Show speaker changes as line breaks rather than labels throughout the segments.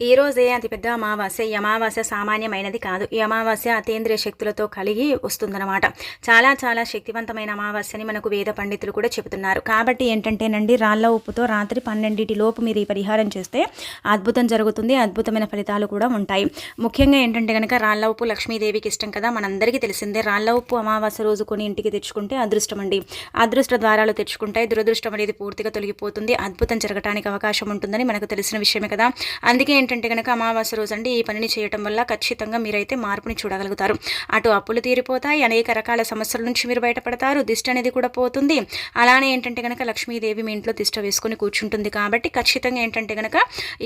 ఈ రోజే అతిపెద్ద అమావాస్య. ఈ అమావాస్య సామాన్యమైనది కాదు. ఈ అమావాస్య అతేంద్రియ శక్తులతో కలిగి వస్తుందన్నమాట. చాలా చాలా శక్తివంతమైన అమావాస్యని మనకు వేద పండితులు కూడా చెబుతున్నారు. కాబట్టి ఏంటంటేనండి రాళ్ళ ఉప్పుతో రాత్రి పన్నెండింటి లోపు మీరు ఈ పరిహారం చేస్తే అద్భుతం జరుగుతుంది. అద్భుతమైన ఫలితాలు కూడా ఉంటాయి. ముఖ్యంగా ఏంటంటే కనుక రాళ్ళ ఉప్పు లక్ష్మీదేవికి ఇష్టం కదా. మనందరికీ తెలిసిందే రాళ్ళ ఉప్పు అమావాస్య రోజు కొని ఇంటికి తెచ్చుకుంటే అదృష్టం అండి. అదృష్ట ద్వారాలు తెచ్చుకుంటే దురదృష్టం అనేది పూర్తిగా తొలగిపోతుంది. అద్భుతం జరగడానికి అవకాశం ఉంటుందని మనకు తెలిసిన విషయమే కదా. అందుకే ఏంటంటే కనుక అమావాస్య రోజు అండి ఈ పనిని చేయటం వల్ల ఖచ్చితంగా మీరైతే మార్పుని చూడగలుగుతారు. అటు అప్పులు తీరిపోతాయి అనేక రకాల సమస్యల నుంచి మీరు బయటపడతారు దిష్టి అనేది కూడా పోతుంది. అలానే ఏంటంటే కనుక లక్ష్మీదేవి మీ ఇంట్లో దిష్ట వేసుకొని కూర్చుంటుంది కాబట్టి ఖచ్చితంగా ఏంటంటే కనుక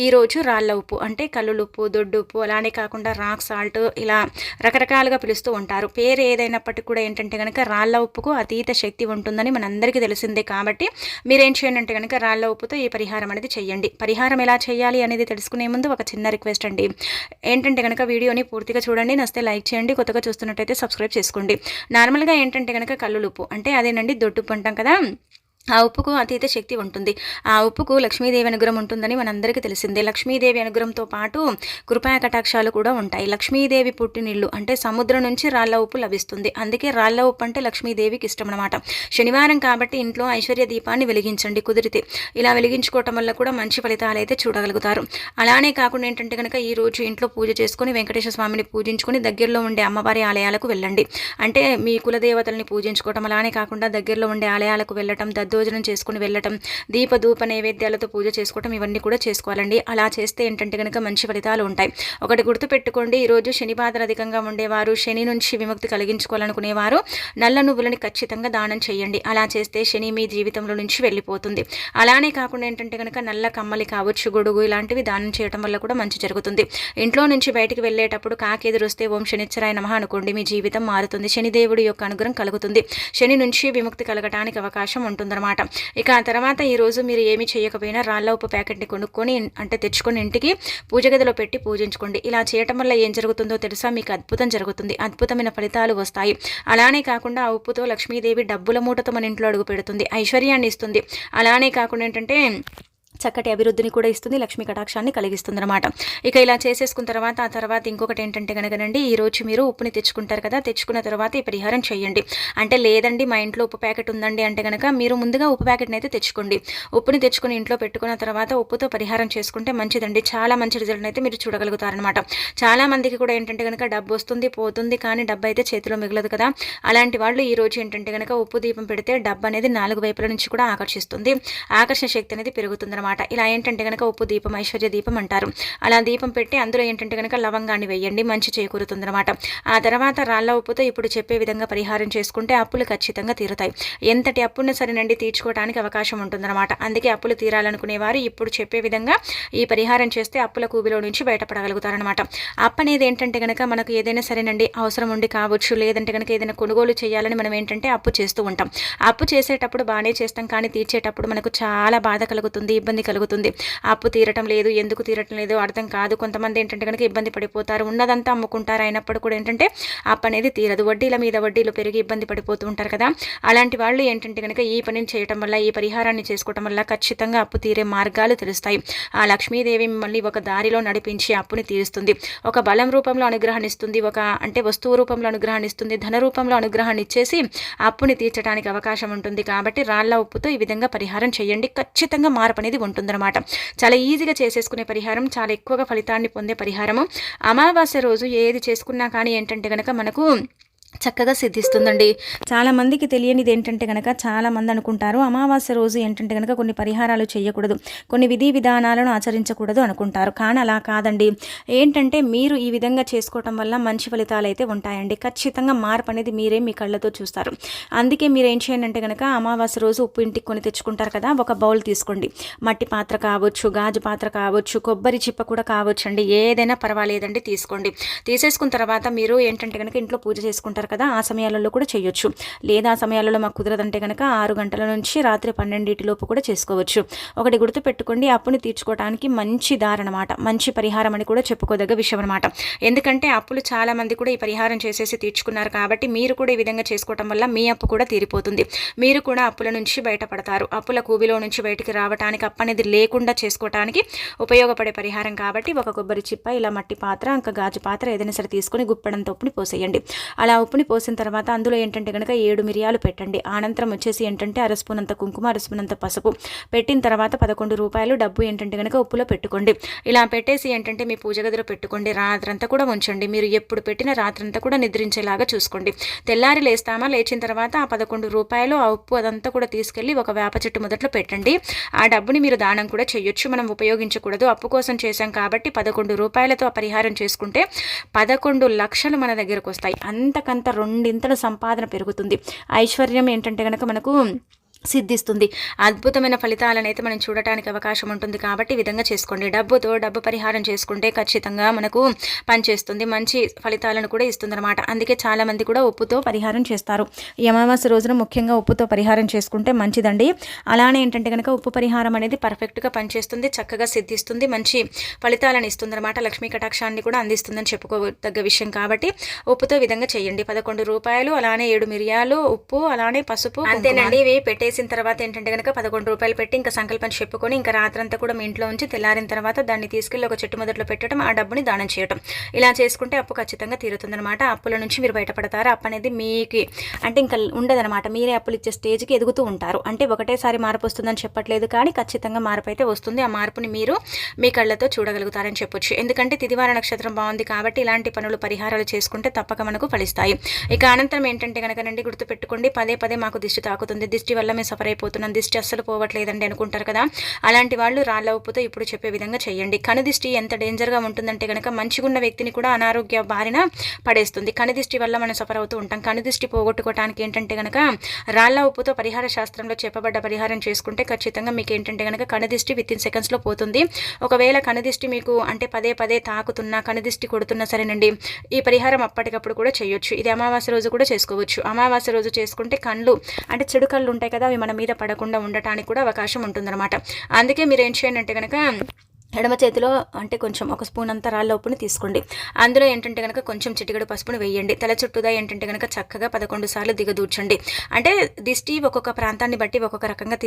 ఈరోజు రాళ్ళ ఉప్పు అంటే కల్లులు ఉప్పు దొడ్డు ఉప్పు అలానే కాకుండా రాక్ సాల్ట్ ఇలా రకరకాలుగా పిలుస్తూ ఉంటారు. పేరు ఏదైనప్పటికీ కూడా ఏంటంటే కనుక రాళ్ళ ఉప్పుకు అతీత శక్తి ఉంటుందని మనందరికీ తెలిసిందే కాబట్టి మీరేం చేయండి అంటే కనుక రాళ్ళ ఉప్పుతో ఈ పరిహారం అనేది చేయండి. పరిహారం ఎలా చేయాలి అనేది తెలుసుకునే ముందు ఒక చిన్న రిక్వెస్ట్ అండి. ఏంటంటే కనుక వీడియోని పూర్తిగా చూడండి నస్తే లైక్ చేయండి కొత్తగా చూస్తున్నట్టయితే సబ్స్క్రైబ్ చేసుకోండి. నార్మల్గా ఏంటంటే కనుక కల్లులుప్పు అంటే అదేనండి దొడ్డుప్పు అంటాం కదా? ఆ ఉప్పుకు అతీత శక్తి ఉంటుంది. ఆ ఉప్పుకు లక్ష్మీదేవి అనుగ్రహం ఉంటుందని మనందరికీ తెలిసిందే. లక్ష్మీదేవి అనుగ్రహంతో పాటు కృపాయ కటాక్షాలు కూడా ఉంటాయి. లక్ష్మీదేవి పుట్టినిల్లు అంటే సముద్రం నుంచి రాళ్ళ ఉప్పు లభిస్తుంది. అందుకే రాళ్ళ ఉప్పు అంటే లక్ష్మీదేవికి ఇష్టం అనమాట శనివారం కాబట్టి ఇంట్లో ఐశ్వర్య దీపాన్ని వెలిగించండి కుదిరితే. ఇలా వెలిగించుకోవటం వల్ల కూడా మంచి ఫలితాలు అయితే చూడగలుగుతారు. అలానే కాకుండా ఏంటంటే కనుక ఈ రోజు ఇంట్లో పూజ చేసుకుని వెంకటేశ్వర స్వామిని పూజించుకుని దగ్గరలో ఉండే అమ్మవారి ఆలయాలకు వెళ్ళండి. అంటే మీ కులదేవతల్ని పూజించుకోవటం అలానే కాకుండా దగ్గరలో ఉండే ఆలయాలకు వెళ్ళటం దద్దు భోజనం చేసుకుని వెళ్ళటం దీపధూప నైవేద్యాలతో పూజ చేసుకోవటం ఇవన్నీ కూడా చేసుకోవాలండి. అలా చేస్తే ఏంటంటే కనుక మంచి ఫలితాలు ఉంటాయి. ఒకటి గుర్తుపెట్టుకోండి ఈరోజు శని బాధలు అధికంగా ఉండేవారు శని నుంచి విముక్తి కలిగించుకోవాలనుకునేవారు నల్ల నువ్వులని ఖచ్చితంగా దానం చేయండి. అలా చేస్తే శని మీ జీవితంలో నుంచి వెళ్ళిపోతుంది. అలానే కాకుండా ఏంటంటే కనుక నల్ల కమ్మలి కావచ్చు గొడుగు ఇలాంటివి దానం చేయడం వల్ల కూడా మంచి జరుగుతుంది. ఇంట్లో నుంచి బయటికి వెళ్ళేటప్పుడు కాకెదురొస్తే ఓం శనిచ్చరాయ నమ అనుకోండి మీ జీవితం మారుతుంది. శనిదేవుడి యొక్క అనుగ్రహం కలుగుతుంది. శని నుంచి విముక్తి కలగటానికి అవకాశం ఉంటుందన్నమాట. అనమాట ఇక ఆ తర్వాత ఈరోజు మీరు ఏమి చేయకపోయినా రాళ్ళ ఉప్పు ప్యాకెట్ని కొనుక్కొని అంటే తెచ్చుకొని ఇంటికి పూజ గదిలో పెట్టి పూజించుకోండి. ఇలా చేయటం వల్ల ఏం జరుగుతుందో తెలుసా? మీకు అద్భుతం జరుగుతుంది. అద్భుతమైన ఫలితాలు వస్తాయి. అలానే కాకుండా ఆ ఉప్పుతో లక్ష్మీదేవి డబ్బుల మూటతో మన ఇంట్లో అడుగు పెడుతుంది. ఐశ్వర్యాన్ని ఇస్తుంది. అలానే కాకుండా ఏంటంటే చక్కటి అభివృద్ధిని కూడా ఇస్తుంది లక్ష్మీ కటాక్షాన్ని కలిగిస్తుంది అనమాట ఇక ఇలా చేసేసుకున్న తర్వాత ఆ తర్వాత ఇంకొకటి ఏంటంటే కనుకనండి ఈరోజు మీరు ఉప్పుని తెచ్చుకుంటారు కదా తెచ్చుకున్న తర్వాత ఈ పరిహారం చేయండి. అంటే లేదండి మా ఇంట్లో ఉప్పు ప్యాకెట్ ఉందండి అంటే కనుక మీరు ముందుగా ఉప్పు ప్యాకెట్ని అయితే తెచ్చుకోండి. ఉప్పుని తెచ్చుకుని ఇంట్లో పెట్టుకున్న తర్వాత ఉప్పుతో పరిహారం చేసుకుంటే మంచిదండి. చాలా మంచి రిజల్ట్ అయితే మీరు చూడగలుగుతారనమాట చాలా మందికి కూడా ఏంటంటే కనుక డబ్బు వస్తుంది పోతుంది కానీ డబ్బు అయితే చేతిలో మిగలదు కదా. అలాంటి వాళ్ళు ఈ రోజు ఏంటంటే కనుక ఉప్పు దీపం పెడితే డబ్బు అనేది నాలుగు వైపుల నుంచి కూడా ఆకర్షిస్తుంది. ఆకర్షణ శక్తి అనేది పెరుగుతుంది అనమాట ఇలా ఏంటంటే కనుక ఉప్పు దీపం ఐశ్వర్య దీపం అంటారు. అలా దీపం పెట్టి అందులో ఏంటంటే కనుక లవంగాన్ని వేయండి మంచి చేకూరుతుంది అనమాట ఆ తర్వాత రాళ్ళ ఉప్పుతో ఇప్పుడు చెప్పే విధంగా పరిహారం చేసుకుంటే అప్పులు ఖచ్చితంగా తీరుతాయి. ఎంతటి అప్పున్న సరేనండి తీర్చుకోవడానికి అవకాశం ఉంటుందన్నమాట. అందుకే అప్పులు తీరాలనుకునేవారు ఇప్పుడు చెప్పే విధంగా ఈ పరిహారం చేస్తే అప్పుల కూబిలో నుంచి బయటపడగలుగుతారనమాట అప్పు అనేది ఏంటంటే కనుక మనకు ఏదైనా సరేనండి అవసరం ఉండి కావచ్చు లేదంటే కనుక ఏదైనా కొనుగోలు చేయాలని మనం ఏంటంటే అప్పు చేస్తూ ఉంటాం. అప్పు చేసేటప్పుడు బాగానే చేస్తాం కానీ తీర్చేటప్పుడు మనకు చాలా బాధ కలుగుతుంది ఇబ్బంది కలుగుతుంది. అప్పు తీరటం లేదు ఎందుకు తీరటం లేదు అర్థం కాదు. కొంతమంది ఏంటంటే కనుక ఇబ్బంది పడిపోతారు. ఉన్నదంతా అమ్ముకుంటారు అయినప్పుడు కూడా ఏంటంటే అప్పు అనేది తీరదు. వడ్డీల మీద వడ్డీలు పెరిగి ఇబ్బంది పడిపోతూ ఉంటారు కదా. అలాంటి వాళ్ళు ఏంటంటే కనుక ఈ పనిని చేయటం వల్ల ఈ పరిహారాన్ని చేసుకోవటం వల్ల ఖచ్చితంగా అప్పు తీరే మార్గాలు తెలుస్తాయి. ఆ లక్ష్మీదేవి మిమ్మల్ని ఒక దారిలో నడిపించి అప్పుని తీరుస్తుంది. ఒక బలం రూపంలో అనుగ్రహాన్ని ఇస్తుంది. ఒక అంటే వస్తువు రూపంలో అనుగ్రహాన్ని ఇస్తుంది. ధన రూపంలో అనుగ్రహాన్ని ఇచ్చేసి అప్పుని తీర్చడానికి అవకాశం ఉంటుంది. కాబట్టి రాళ్ళ ఉప్పుతో ఈ విధంగా పరిహారం చేయండి. ఖచ్చితంగా మార్పు అనేది ఉంటుందన్నమాట. చాలా ఈజీగా చేసేసుకునే పరిహారం చాలా ఎక్కువగా ఫలితాన్ని పొందే పరిహారము. అమావాస్య రోజు ఏది చేసుకున్నా కానీ ఏంటంటే కనుక మనకు చక్కగా సిద్ధిస్తుందండి. చాలామందికి తెలియనిది ఏంటంటే కనుక చాలామంది అనుకుంటారు అమావాస్య రోజు ఏంటంటే కనుక కొన్ని పరిహారాలు చేయకూడదు కొన్ని విధి విధానాలను ఆచరించకూడదు అనుకుంటారు. కానీ అలా కాదండి. ఏంటంటే మీరు ఈ విధంగా చేసుకోవటం వల్ల మంచి ఫలితాలు అయితే ఉంటాయండి. ఖచ్చితంగా మార్పు అనేది మీరే మీ కళ్ళతో చూస్తారు. అందుకే మీరు ఏం చేయండి అంటే కనుక అమావాస్య రోజు ఉప్పు ఇంటికి కొని తెచ్చుకుంటారు కదా ఒక బౌల్ తీసుకోండి. మట్టి పాత్ర కావచ్చు గాజు పాత్ర కావచ్చు కొబ్బరి చిప్ప కూడా కావచ్చు అండి ఏదైనా పర్వాలేదండి తీసుకోండి. తీసేసుకున్న తర్వాత మీరు ఏంటంటే కనుక ఇంట్లో పూజ చేసుకుంటారు ఉంటారు కదా ఆ సమయాలలో కూడా చేయొచ్చు. లేదా ఆ సమయాలలో మాకు కుదరదంటే కనుక ఆరు గంటల నుంచి రాత్రి పన్నెండింటిలోపు కూడా చేసుకోవచ్చు. ఒకటి గుర్తుపెట్టుకోండి అప్పుని తీర్చుకోవడానికి మంచి దారనమాట. మంచి పరిహారం అని కూడా చెప్పుకోదగ్గ విషయం అనమాట ఎందుకంటే అప్పులు చాలా మంది కూడా ఈ పరిహారం చేసేసి తీర్చుకున్నారు కాబట్టి మీరు కూడా ఈ విధంగా చేసుకోవటం వల్ల మీ అప్పు కూడా తీరిపోతుంది. మీరు కూడా అప్పుల నుంచి బయటపడతారు. అప్పుల కూబిలో నుంచి బయటికి రావడానికి అప్పు అనేది లేకుండా చేసుకోవటానికి ఉపయోగపడే పరిహారం కాబట్టి ఒక కొబ్బరి చిప్ప ఇలా మట్టి పాత్ర ఇంకా గాజు పాత్ర ఏదైనా సరే తీసుకొని గుప్పడం తప్పుని పోసేయండి. అలా ఉప్పుని పోసిన తర్వాత అందులో ఏంటంటే కనుక ఏడు మిరియాలు పెట్టండి. అనంతరం వచ్చేసి ఏంటంటే అరస్పూనంత కుంకుమ అరస్పూనంత పసుపు. పెట్టిన తర్వాత పదకొండు రూపాయలు డబ్బు ఏంటంటే కనుక ఉప్పులో పెట్టుకోండి. ఇలా పెట్టేసి ఏంటంటే మీ పూజ గదిలో పెట్టుకోండి. రాత్రంతా కూడా ఉంచండి. మీరు ఎప్పుడు పెట్టిన రాత్రంతా కూడా నిద్రించేలాగా చూసుకోండి. తెల్లారి లేస్తామా? లేచిన తర్వాత ఆ పదకొండు రూపాయలు ఆ ఉప్పు అదంతా కూడా తీసుకెళ్ళి ఒక వేప చెట్టు మొదట్లో పెట్టండి. ఆ డబ్బుని మీరు దానం కూడా చేయొచ్చు. మనం ఉపయోగించకూడదు. అప్పు కోసం చేశాం కాబట్టి పదకొండు రూపాయలతో పరిహారం చేసుకుంటే పదకొండు లక్షలు మన దగ్గరకు వస్తాయి. అంత రెండింతల సంపాదన పెరుగుతుంది. ఐశ్వర్యం ఏంటంటే కనుక మనకు సిద్ధిస్తుంది. అద్భుతమైన ఫలితాలను అయితే మనం చూడటానికి అవకాశం ఉంటుంది కాబట్టి ఈ విధంగా చేసుకోండి. డబ్బుతో డబ్బు పరిహారం చేసుకుంటే ఖచ్చితంగా మనకు పనిచేస్తుంది. మంచి ఫలితాలను కూడా ఇస్తుంది అనమాట అందుకే చాలామంది కూడా ఉప్పుతో పరిహారం చేస్తారు. ఈ అమావాస్య రోజున ముఖ్యంగా ఉప్పుతో పరిహారం చేసుకుంటే మంచిదండి. అలానే ఏంటంటే కనుక ఉప్పు పరిహారం అనేది పర్ఫెక్ట్గా పనిచేస్తుంది చక్కగా సిద్ధిస్తుంది మంచి ఫలితాలను ఇస్తుంది అనమాట లక్ష్మీ కటాక్షాన్ని కూడా అందిస్తుందని చెప్పుకోదగ్గ విషయం కాబట్టి ఉప్పుతో విధంగా చేయండి. పదకొండు రూపాయలు అలానే ఏడు మిరియాలు ఉప్పు అలానే పసుపు అంతేనండి. ఇవి పెట్టే చేసిన తర్వాత ఏంటంటే కనుక పదకొండు రూపాయలు పెట్టి ఇంకా సంకల్పం చెప్పుకొని ఇంకా రాత్రంతా కూడా మీ ఇంట్లో ఉంచి తెల్లారిన తర్వాత దాన్ని తీసుకెళ్ళి ఒక చెట్టు మొదట్లో పెట్టడం ఆ డబ్బుని దానం చేయడం ఇలా చేసుకుంటే అప్పు ఖచ్చితంగా తీరుతుందనమాట అప్పుల నుంచి మీరు బయటపడతారు? అప్పు అనేది మీకు అంటే ఇంకా ఉండదనమాట మీరే అప్పులు ఇచ్చే స్టేజ్కి ఎదుగుతూ ఉంటారు. అంటే ఒకటేసారి మార్పు వస్తుందని చెప్పట్లేదు కానీ ఖచ్చితంగా మార్పు అయితే వస్తుంది. ఆ మార్పుని మీరు మీ కళ్ళతో చూడగలుగుతారని చెప్పొచ్చు. ఎందుకంటే తిదివార నక్షత్రం బాగుంది కాబట్టి ఇలాంటి పనులు పరిహారాలు చేసుకుంటే తప్పక మనకు ఫలిస్తాయి. ఇక అనంతరం ఏంటంటే కనుక నండి గుర్తుపెట్టుకోండి. పదే పదే మాకు దిష్టి తాకుతుంది. దిష్టి వల్ల మేము సఫర్ అయిపోతున్నాం దిష్టి అస్సలు పోవట్లేదండి అనుకుంటారు కదా. అలాంటి వాళ్ళు రాళ్ళ ఉప్పుతో ఇప్పుడు చెప్పే విధంగా చేయండి. కనుదిష్టి ఎంత డేంజర్గా ఉంటుందంటే కనుక మంచిగున్న వ్యక్తిని కూడా అనారోగ్య బారిన పడేస్తుంది. కనుదిష్టి వల్ల మనం సఫర్ అవుతూ ఉంటాం. కనుదిష్టి పోగొట్టుకోవడానికి ఏంటంటే కనుక రాళ్ళ ఉప్పుతో పరిహార శాస్త్రంలో చెప్పబడ్డ పరిహారం చేసుకుంటే ఖచ్చితంగా మీకు ఏంటంటే కనుక కనుదిష్టి విత్ ఇన్ సెకండ్స్లో పోతుంది. ఒకవేళ కనుదిష్టి మీకు అంటే పదే పదే తాకుతున్నా కనుదిష్టి కొడుతున్నా సరేనండి. ఈ పరిహారం అప్పటికప్పుడు కూడా చేయొచ్చు. ఇది అమావాస్య రోజు కూడా చేసుకోవచ్చు. అమావాస్య రోజు చేసుకుంటే కళ్ళు అంటే చెడు కళ్ళు ఉంటాయి కదా అవి మన మీద పడకుండా ఉండటానికి కూడా అవకాశం ఉంటుందన్నమాట. అందుకే మీరు ఏం చేయండి అంటే కనుక ఎడమ చేతిలో అంటే కొంచెం ఒక స్పూన్ అంత రాళ్ళ ఉప్పుని తీసుకోండి. అందులో ఏంటంటే కనుక కొంచెం చిటికడు పసుపుని వేయండి. తల చుట్టూదా ఏంటంటే కనుక చక్కగా పదకొండు సార్లు దిగదూర్చండి. అంటే దిష్టి ఒక్కొక్క ప్రాంతాన్ని బట్టి ఒక్కొక్క రకంగా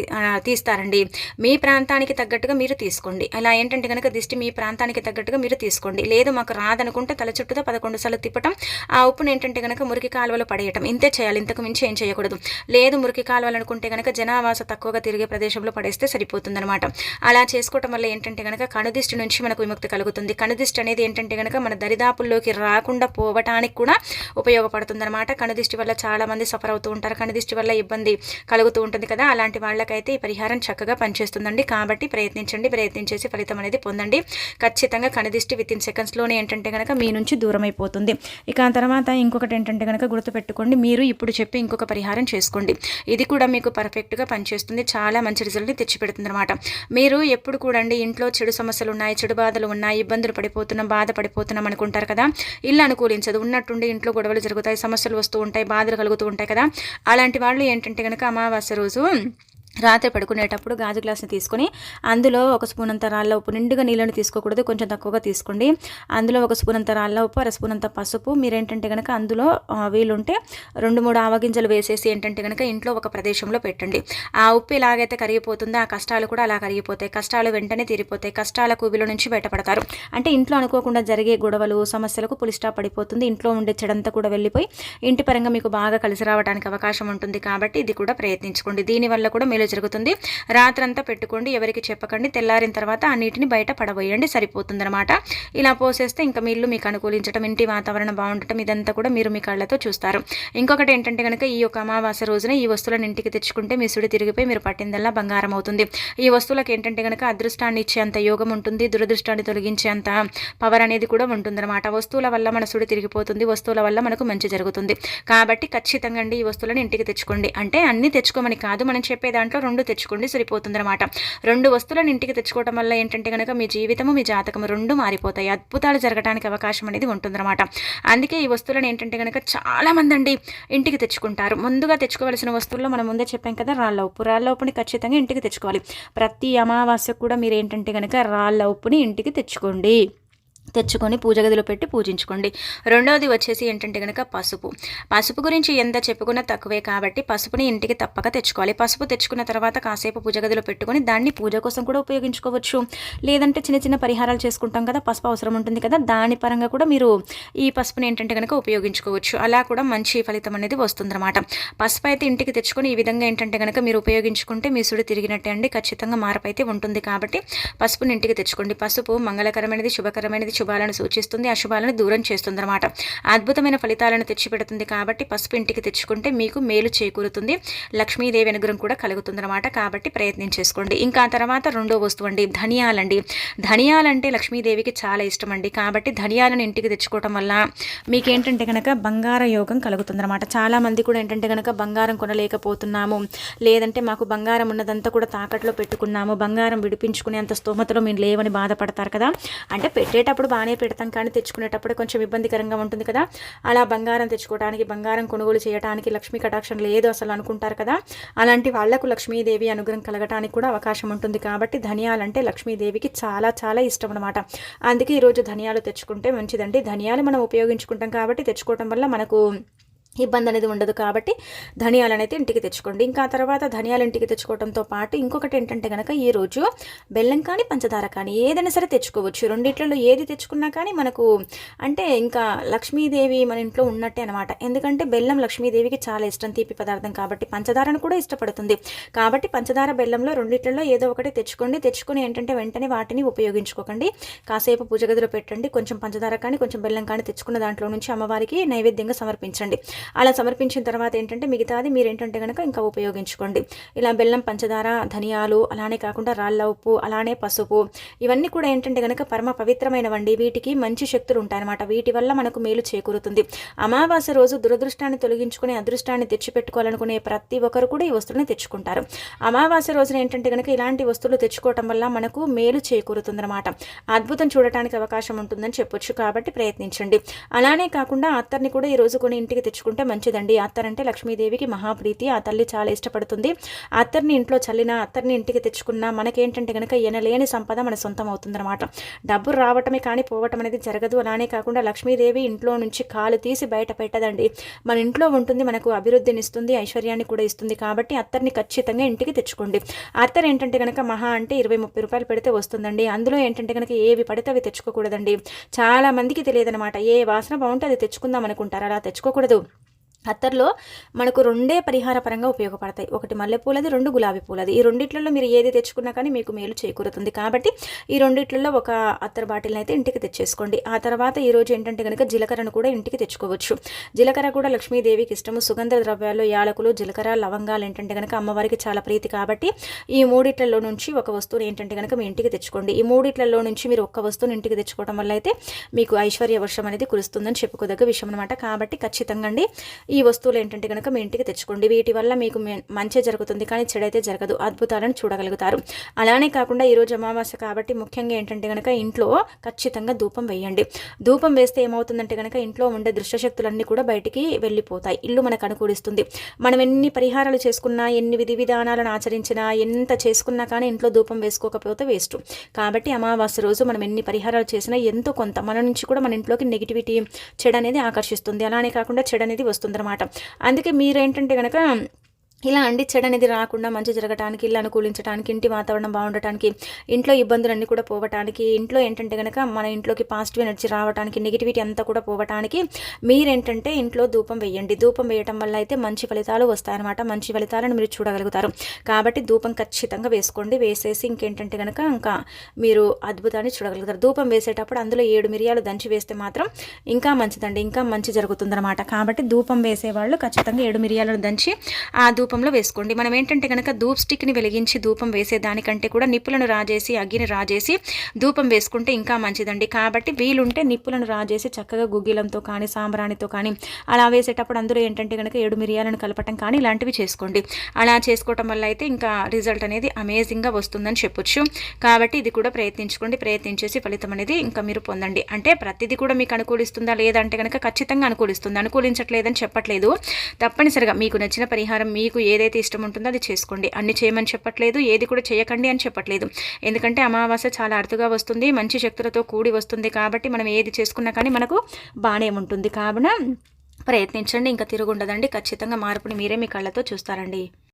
తీస్తారండి. మీ ప్రాంతానికి తగ్గట్టుగా మీరు తీసుకోండి. అలా ఏంటంటే కనుక దిష్టి మీ ప్రాంతానికి తగ్గట్టుగా మీరు తీసుకోండి. లేదు మాకు రాదనుకుంటే తల చుట్టూదా పదకొండు సార్లు తిప్పటం ఆ ఉప్పును ఏంటంటే కనుక మురికి కాలువలో పడేయటం. ఇంతే చేయాలి. ఇంతకు మించి ఏం చేయకూడదు. లేదు మురికి కాలువలు అనుకుంటే కనుక జనావాస తక్కువగా తిరిగే ప్రదేశంలో పడేస్తే సరిపోతుందనమాట అలా చేసుకోవటం వల్ల ఏంటంటే కనుక కనుదిష్టి నుంచి మనకు విముక్తి కలుగుతుంది. కనుదిష్టి అనేది ఏంటంటే కనుక మన దరిదాపుల్లోకి రాకుండా పోవటానికి కూడా ఉపయోగపడుతుంది అనమాట కనుదిష్టి వల్ల చాలామంది సఫర్ అవుతూ ఉంటారు. కనుదిష్టి వల్ల ఇబ్బంది కలుగుతూ ఉంటుంది కదా. అలాంటి వాళ్ళకైతే ఈ పరిహారం చక్కగా పనిచేస్తుందండి. కాబట్టి ప్రయత్నించండి. ప్రయత్నించేసి ఫలితం అనేది పొందండి. ఖచ్చితంగా కనుదిష్టి విత్ ఇన్ సెకండ్స్లోనే ఏంటంటే కనుక మీ నుంచి దూరం అయిపోతుంది ఇక తర్వాత ఇంకొకటి ఏంటంటే కనుక గుర్తుపెట్టుకోండి. మీరు ఇప్పుడు చెప్పి ఇంకొక పరిహారం చేసుకోండి. ఇది కూడా మీకు పర్ఫెక్ట్గా పనిచేస్తుంది. చాలా మంచి రిజల్ట్ని తెచ్చిపెడుతుంది అనమాట మీరు ఎప్పుడు కూడా ఇంట్లో చెడు సమస్యలు ఉన్నాయి చెడు బాధలు ఉన్నాయి ఇబ్బందులు పడిపోతున్నాం బాధపడిపోతున్నాం అనుకుంటారు కదా. ఇల్లు అనుకూలించదు. ఉన్నట్టుండి ఇంట్లో గొడవలు జరుగుతాయి సమస్యలు వస్తూ ఉంటాయి బాధలు కలుగుతూ ఉంటాయి కదా. అలాంటి వాళ్ళు ఏంటంటే కనుక అమావాస్య రోజు రాత్రి పడుకునేటప్పుడు గాజు గ్లాస్ని తీసుకొని అందులో ఒక స్పూన్ అంత రాళ్ళ ఉప్పు నిండుగా నీళ్ళని తీసుకోకూడదు కొంచెం తక్కువగా తీసుకోండి. అందులో ఒక స్పూన్ అంత రాళ్ళ ఉప్పు అర స్పూన్ అంత పసుపు. మీరేంటంటే కనుక అందులో వీలుంటే రెండు మూడు ఆవగింజలు వేసేసి ఏంటంటే కనుక ఇంట్లో ఒక ప్రదేశంలో పెట్టండి. ఆ ఉప్పు ఎలాగైతే కరిగిపోతుందో? ఆ కష్టాలు కూడా అలా కరిగిపోతాయి. కష్టాలు వెంటనే తీరిపోతాయి. కష్టాల కూబిలో నుంచి బయటపడతారు. అంటే ఇంట్లో అనుకోకుండా జరిగే గొడవలు సమస్యలకు పులిస్టా పడిపోతుంది. ఇంట్లో ఉండే చెడంతా కూడా వెళ్ళిపోయి ఇంటి పరంగా మీకు బాగా కలిసి రావడానికి అవకాశం ఉంటుంది కాబట్టి ఇది కూడా ప్రయత్నించుకోండి. దీనివల్ల కూడా మేలు జరుగుతుంది. రాత్రంతా పెట్టుకోండి ఎవరికి చెప్పకండి. తెల్లారిన తర్వాత ఆ నీటిని బయట పడబోయండి సరిపోతుందన్నమాట. ఇలా పోసేస్తే ఇంకా మీ ఇల్లు మీకు అనుకూలించడం ఇంటి వాతావరణం బాగుండటం ఇదంతా కూడా మీరు మీ కళ్ళతో చూస్తారు. ఇంకొకటి ఏంటంటే కనుక ఈ యొక్క అమావాస్య రోజున ఈ వస్తువులను ఇంటికి తెచ్చుకుంటే మీ సుడి తిరిగిపోయి మీరు పట్టిందల్లా బంగారం అవుతుంది. ఈ వస్తువులకు ఏంటంటే కనుక అదృష్టాన్ని ఇచ్చేంత యోగం ఉంటుంది దురదృష్టాన్ని తొలగించేంత పవర్ అనేది కూడా ఉంటుందన్నమాట. వస్తువుల వల్ల మన సుడి తిరిగిపోతుంది వస్తువుల వల్ల మనకు మంచి జరుగుతుంది. కాబట్టి ఖచ్చితంగా ఈ వస్తువులను ఇంటికి తెచ్చుకోండి. అంటే అన్ని తెచ్చుకోమని కాదు మనం చెప్పే దాంట్లో రెండు తెచ్చుకోండి సరిపోతుందన్నమాట. రెండు వస్తువులను ఇంటికి తెచ్చుకోవడం వల్ల ఏంటంటే కనుక మీ జీవితము మీ జాతకము రెండు మారిపోతాయి. అద్భుతాలు జరగడానికి అవకాశం అనేది ఉంటుందన్నమాట. అందుకే ఈ వస్తువులను ఏంటంటే కనుక చాలామంది అండి ఇంటికి తెచ్చుకుంటారు. ముందుగా తెచ్చుకోవాల్సిన వస్తువుల్లో మనం ముందే చెప్పాం కదా రాళ్ళ ఉప్పు. రాళ్ళ ఉప్పుని ఖచ్చితంగా ఇంటికి తెచ్చుకోవాలి. ప్రతి అమావాస్యకు కూడా మీరు ఏంటంటే కనుక రాళ్ళ ఉప్పుని ఇంటికి తెచ్చుకోండి. తెచ్చుకొని పూజ గదిలో పెట్టి పూజించుకోండి. రెండవది వచ్చేసి ఏంటంటే కనుక పసుపు. పసుపు గురించి ఎంత చెప్పుకున్నా తక్కువే కాబట్టి పసుపుని ఇంటికి తప్పక తెచ్చుకోవాలి. పసుపు తెచ్చుకున్న తర్వాత కాసేపు పూజ గదిలో పెట్టుకొని దాన్ని పూజ కోసం కూడా ఉపయోగించుకోవచ్చు. లేదంటే చిన్న చిన్న పరిహారాలు చేసుకుంటాం కదా పసుపు అవసరం ఉంటుంది కదా దాని పరంగా కూడా మీరు ఈ పసుపుని ఏంటంటే కనుక ఉపయోగించుకోవచ్చు. అలా కూడా మంచి ఫలితం అనేది వస్తుందన్నమాట. పసుపు అయితే ఇంటికి తెచ్చుకొని ఈ విధంగా ఏంటంటే కనుక మీరు ఉపయోగించుకుంటే మీ సుడి తిరిగినట్టే అండి. ఖచ్చితంగా మార్పు అయితే ఉంటుంది కాబట్టి పసుపుని ఇంటికి తెచ్చుకోండి. పసుపు మంగళకరమైనది శుభకరమైనది శుభాలను సూచిస్తుంది. అశుభాలను దూరం చేస్తుంది అనమాట అద్భుతమైన ఫలితాలను తెచ్చిపెడుతుంది కాబట్టి పసుపు ఇంటికి తెచ్చుకుంటే మీకు మేలు చేకూరుతుంది. లక్ష్మీదేవి అనుగ్రహం కూడా కలుగుతుందన్నమాట. కాబట్టి ప్రయత్నం చేసుకోండి. ఇంకా తర్వాత రెండో వస్తువు అండి ధనియాలండి. ధనియాలంటే లక్ష్మీదేవికి చాలా ఇష్టం అండి కాబట్టి ధనియాలను ఇంటికి తెచ్చుకోవటం వల్ల మీకేంటంటే కనుక బంగార యోగం కలుగుతుందన్నమాట. చాలామంది కూడా ఏంటంటే కనుక బంగారం కొనలేకపోతున్నాము. లేదంటే మాకు బంగారం ఉన్నదంతా కూడా తాకట్లో పెట్టుకున్నాము. బంగారం విడిపించుకునే అంత స్తోమతలో మేము లేవని బాధపడతారు కదా. అంటే పెట్టేటప్పుడు బాగానే పెడతాం కానీ తెచ్చుకునేటప్పుడు కొంచెం ఇబ్బందికరంగా ఉంటుంది కదా. అలా బంగారం తెచ్చుకోవడానికి బంగారం కొనుగోలు చేయడానికి లక్ష్మీ కటాక్షం లేదు అసలు అనుకుంటారు కదా. అలాంటి వాళ్ళకు లక్ష్మీదేవి అనుగ్రహం కలగటానికి కూడా అవకాశం ఉంటుంది కాబట్టి ధనియాలంటే లక్ష్మీదేవికి చాలా చాలా ఇష్టం అనమాట అందుకే ఈరోజు ధనియాలు తెచ్చుకుంటే మంచిదండి. ధనియాలు మనం ఉపయోగించుకుంటాం కాబట్టి తెచ్చుకోవటం వల్ల మనకు ఇబ్బంది అనేది ఉండదు కాబట్టి ధనియాలు అనేది ఇంటికి తెచ్చుకోండి. ఇంకా తర్వాత ధనియాలు ఇంటికి తెచ్చుకోవడంతో పాటు ఇంకొకటి ఏంటంటే కనుక ఈరోజు బెల్లం కానీ పంచదార కానీ ఏదైనా సరే తెచ్చుకోవచ్చు. రెండిట్లలో ఏది తెచ్చుకున్నా కానీ మనకు అంటే ఇంకా లక్ష్మీదేవి మన ఇంట్లో ఉన్నట్టే అనమాట ఎందుకంటే బెల్లం లక్ష్మీదేవికి చాలా ఇష్టం తీపి పదార్థం కాబట్టి పంచదారను కూడా ఇష్టపడుతుంది. కాబట్టి పంచదార బెల్లంలో రెండిట్లలో ఏదో ఒకటి తెచ్చుకోండి. తెచ్చుకొని ఏంటంటే వెంటనే వాటిని ఉపయోగించుకోకండి. కాసేపు పూజ గదిలో పెట్టండి. కొంచెం పంచదార కానీ కొంచెం బెల్లం కానీ తెచ్చుకున్న దాంట్లో నుంచి అమ్మవారికి నైవేద్యంగా సమర్పించండి. అలా సమర్పించిన తర్వాత ఏంటంటే మిగతాది మీరు ఏంటంటే కనుక ఇంకా ఉపయోగించుకోండి. ఇలా బెల్లం పంచదార ధనియాలు అలానే కాకుండా రాళ్ళ ఉప్పు అలానే పసుపు ఇవన్నీ కూడా ఏంటంటే కనుక పరమ పవిత్రమైనవండి. వీటికి మంచి శక్తులు ఉంటాయన్నమాట వీటి వల్ల మనకు మేలు చేకూరుతుంది. అమావాస్య రోజు దురదృష్టాన్ని తొలగించుకునే అదృష్టాన్ని తెచ్చిపెట్టుకోవాలనుకునే ప్రతి ఒక్కరు కూడా ఈ వస్తువుని తెచ్చుకుంటారు. అమావాస్య రోజున ఏంటంటే కనుక ఇలాంటి వస్తువులు తెచ్చుకోవటం వల్ల మనకు మేలు చేకూరుతుందన్నమాట. అద్భుతం చూడటానికి అవకాశం ఉంటుందని చెప్పొచ్చు కాబట్టి ప్రయత్నించండి. అలానే కాకుండా అత్తర్ని కూడా ఈ రోజు ఇంటికి తెచ్చుకుంటారు చేసుకుంటే మంచిదండి. అత్తరంటే లక్ష్మీదేవికి మహాప్రీతి. ఆ తల్లి చాలా ఇష్టపడుతుంది. అత్తర్ని ఇంట్లో చల్లిన అత్తర్ని ఇంటికి తెచ్చుకున్నా మనకేంటంటే కనుక ఎనలేని సంపద మన సొంతం అవుతుందన్నమాట డబ్బు రావటమే కానీ పోవటం అనేది జరగదు. అలానే కాకుండా లక్ష్మీదేవి ఇంట్లో నుంచి కాలు తీసి బయట పెట్టదండి. మన ఇంట్లో ఉంటుంది మనకు అభివృద్ధిని ఇస్తుంది ఐశ్వర్యాన్ని కూడా ఇస్తుంది కాబట్టి అత్తర్ని ఖచ్చితంగా ఇంటికి తెచ్చుకోండి. అత్తర్ ఏంటంటే కనుక మహా అంటే ఇరవై ముప్పై రూపాయలు పెడితే వస్తుందండి. అందులో ఏంటంటే కనుక ఏవి పడితే అవి తెచ్చుకోకూడదండి. చాలా మందికి తెలియదనమాట ఏ వాసన బాగుంటే అది తెచ్చుకుందాం అనుకుంటారు. అలా తెచ్చుకోకూడదు. అత్తర్లో మనకు రెండే పరిహార పరంగా ఉపయోగపడతాయి. ఒకటి మల్లెపూలది రెండు గులాబీ పూలది. ఈ రెండిట్లలో మీరు ఏది తెచ్చుకున్నా కానీ మీకు మేలు చేకూరుతుంది. కాబట్టి ఈ రెండిట్లలో ఒక అత్తర్ బాటిల్ని అయితే ఇంటికి తెచ్చేసుకోండి. ఆ తర్వాత ఈరోజు ఏంటంటే కనుక జీలకర్రను కూడా ఇంటికి తెచ్చుకోవచ్చు. జీలకర్ర కూడా లక్ష్మీదేవికి ఇష్టము. సుగంధ ద్రవ్యాలు యాలకులు జీలకర్ర లవంగాలు ఏంటంటే కనుక అమ్మవారికి చాలా ప్రీతి. కాబట్టి ఈ మూడిట్లలో నుంచి ఒక వస్తువుని ఏంటంటే కనుక మీ ఇంటికి తెచ్చుకోండి. ఈ మూడిట్లలో నుంచి మీరు ఒక్క వస్తువుని ఇంటికి తెచ్చుకోవడం వల్ల అయితే మీకు ఐశ్వర్య వర్షం అనేది కురుస్తుందని చెప్పుకోదగ్గ విషయం అనమాట కాబట్టి ఖచ్చితంగా అండి. ఈ వస్తువులు ఏంటంటే కనుక మీ ఇంటికి తెచ్చుకోండి. వీటి వల్ల మీకు మంచి జరుగుతుంది కానీ చెడైతే జరగదు. అద్భుతాలను చూడగలుగుతారు. అలానే కాకుండా ఈరోజు అమావాస్య కాబట్టి ముఖ్యంగా ఏంటంటే కనుక ఇంట్లో ఖచ్చితంగా ధూపం వేయండి. ధూపం వేస్తే ఏమవుతుందంటే కనుక ఇంట్లో ఉండే దృశ్యశక్తులన్నీ కూడా బయటికి వెళ్ళిపోతాయి. ఇల్లు మనకు అనుకూలిస్తుంది. మనం ఎన్ని పరిహారాలు చేసుకున్నా ఎన్ని విధి విధానాలను ఆచరించినా ఎంత చేసుకున్నా కానీ ఇంట్లో ధూపం వేసుకోకపోతే వేస్ట్. కాబట్టి అమావాస్య రోజు మనం ఎన్ని పరిహారాలు చేసినా ఎంతో కొంత మన నుంచి కూడా మన ఇంట్లోకి నెగిటివిటీ చెడు అనేది ఆకర్షిస్తుంది. అలానే కాకుండా చెడు అనేది వస్తుంది. అనమాట అందుకే మీరేంటంటే కనుక ఇలా అండి చెడు అనేది రాకుండా మంచి జరగటానికి ఇల్లు అనుకూలించడానికి ఇంటి వాతావరణం బాగుండటానికి ఇంట్లో ఇబ్బందులన్నీ కూడా పోవటానికి ఇంట్లో ఏంటంటే కనుక మన ఇంట్లోకి పాజిటివ్ ఎనర్జీ రావడానికి నెగిటివిటీ అంతా కూడా పోవటానికి మీరేంటంటే ఇంట్లో ధూపం వేయండి. ధూపం వేయటం వల్ల అయితే మంచి ఫలితాలు వస్తాయన్నమాట. మంచి ఫలితాలను మీరు చూడగలుగుతారు. కాబట్టి ధూపం ఖచ్చితంగా వేసుకోండి. వేసేసి ఇంకేంటంటే కనుక ఇంకా మీరు అద్భుతాన్ని చూడగలుగుతారు. ధూపం వేసేటప్పుడు అందులో ఏడు మిరియాలు దంచి వేస్తే మాత్రం ఇంకా మంచిదండి. ఇంకా మంచి జరుగుతుందన్నమాట. కాబట్టి ధూపం వేసేవాళ్ళు ఖచ్చితంగా ఏడు మిరియాలను దంచి ఆ ధూపం రూపంలో వేసుకోండి. మనం ఏంటంటే కనుక ధూప్ స్టిక్ని వెలిగించి ధూపం వేసేదానికంటే కూడా నిప్పులను రాజేసి అగ్గిని రాజేసి ధూపం వేసుకుంటే ఇంకా మంచిదండి. కాబట్టి వీలుంటే నిప్పులను రాజేసి చక్కగా గుగ్గిలంతో కానీ సాంబ్రాణితో కానీ అలా వేసేటప్పుడు అందులో ఏంటంటే కనుక ఏడు మిరియాలను కలపటం కానీ ఇలాంటివి చేసుకోండి. అలా చేసుకోవటం వల్ల అయితే ఇంకా రిజల్ట్ అనేది అమేజింగ్గా వస్తుందని చెప్పొచ్చు. కాబట్టి ఇది కూడా ప్రయత్నించుకోండి. ప్రయత్నించేసి ఫలితం అనేది ఇంకా మీరు పొందండి. అంటే ప్రతిదీ కూడా మీకు అనుకూలిస్తుందా లేదంటే కనుక ఖచ్చితంగా అనుకూలిస్తుంది. అనుకూలించట్లేదని చెప్పట్లేదు. తప్పనిసరిగా మీకు నచ్చిన పరిహారం మీకు ఏదైతే ఇష్టం ఉంటుందో అది చేసుకోండి. అన్ని చేయమని చెప్పట్లేదు ఏది కూడా చేయకండి అని చెప్పట్లేదు. ఎందుకంటే అమావాస్య చాలా అరుదుగా వస్తుంది మంచి శక్తులతో కూడి వస్తుంది కాబట్టి మనం ఏది చేసుకున్నా కానీ మనకు బాగానే ఉంటుంది. కావున ప్రయత్నించండి ఇంకా తిరుగుండదండి. ఖచ్చితంగా మార్పుని మీరే మీ కళ్ళతో చూస్తారండి.